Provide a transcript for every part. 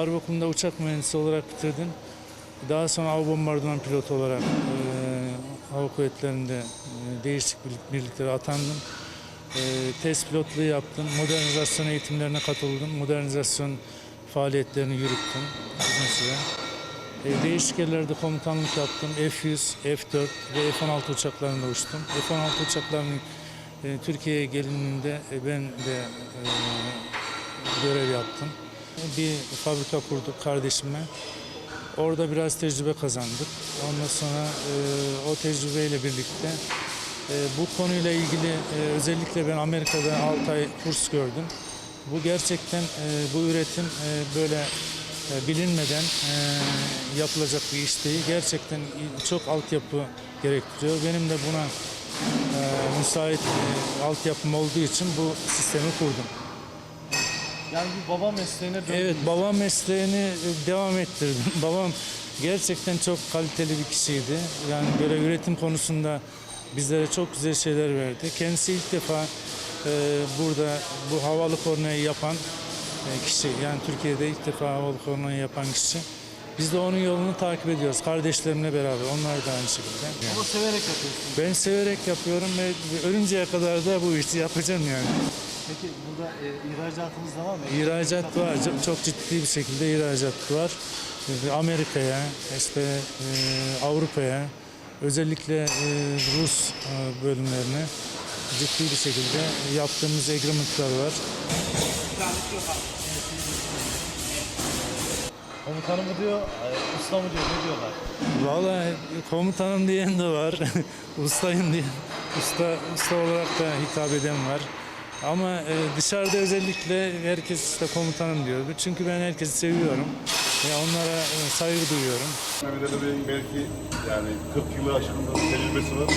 Harp Okulu'nda uçak mühendisi olarak bitirdim. Daha sonra hava bombardıman pilotu olarak e, hava kuvvetlerinde e, değişik birlik- birliklere atandım. E, test pilotluğu yaptım. Modernizasyon eğitimlerine katıldım. Modernizasyon faaliyetlerini yürüttüm uzun süre. E, değişik yerlerde komutanlık yaptım. F-100, F-4 ve F-16 uçaklarında uçtum. F-16 uçaklarının e, Türkiye'ye gelindiğinde e, ben de e, görev yaptım. Bir fabrika kurduk kardeşimle. Orada biraz tecrübe kazandık. Ondan sonra e, o tecrübeyle birlikte e, bu konuyla ilgili e, özellikle ben Amerika'da 6 ay kurs gördüm. Bu gerçekten e, bu üretim e, böyle e, bilinmeden e, yapılacak bir iş değil. Gerçekten çok altyapı gerektiriyor. Benim de buna e, müsait e, altyapım olduğu için bu sistemi kurdum. Yani bir baba mesleğine döndünüz. Evet, babam mesleğini e, devam ettirdim. babam gerçekten çok kaliteli bir kişiydi. Yani böyle üretim konusunda bizlere çok güzel şeyler verdi. Kendisi ilk defa e, burada bu havalı kornayı yapan e, kişi. Yani Türkiye'de ilk defa havalı kornayı yapan kişi. Biz de onun yolunu takip ediyoruz. Kardeşlerimle beraber. Onlar da aynı şekilde. Yani Ama severek yapıyorsunuz. ben severek yapıyorum ve ölünceye kadar da bu işi yapacağım yani. Peki burada e, ihracatınız da var mı? İhracat var. Çok, çok ciddi bir şekilde ihracat var. Ee, Amerika'ya, işte e, Avrupa'ya, özellikle e, Rus e, bölümlerine ciddi bir şekilde yaptığımız agreement'lar var. Komutanım mı diyor, e, usta mı diyor, ne diyorlar? Vallahi komutanım diyen de var, ustayım diyen, usta, usta olarak da hitap eden var. Ama e, dışarıda özellikle herkes işte komutanım diyor. Çünkü ben herkesi seviyorum ve onlara e, saygı duyuyorum. Mehmet Ali Bey'in belki yani 40 yılı aşkın bir tecrübesi var.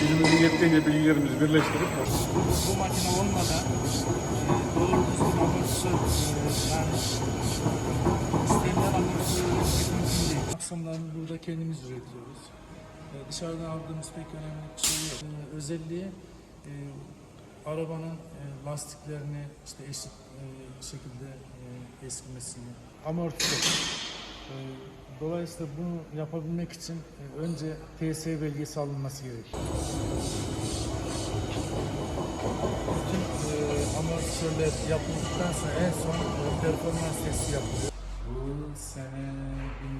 Gücümüzün yettiğince bilgilerimizi birleştirip bu makine olmadan doğru düzgün amortisör yani istenilen amortisör üretmek mümkün değil. Aksamlarını burada kendimiz üretiyoruz. E, Dışarıdan aldığımız pek önemli bir şey yok. E, Özelliği e, arabanın e, lastiklerini işte eşit e, şekilde e, eskimesini, amortisör. E, Dolayısıyla bunu yapabilmek için önce TS belgesi alınması gerekiyor. bütün e, amortisörler yapıldıktan sonra en son e, performans testi yapılıyor. Bu sene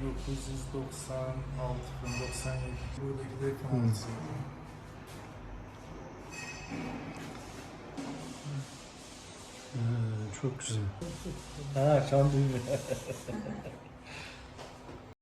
1996 97 buradaki performans. Çok güzel. Ha, düğme.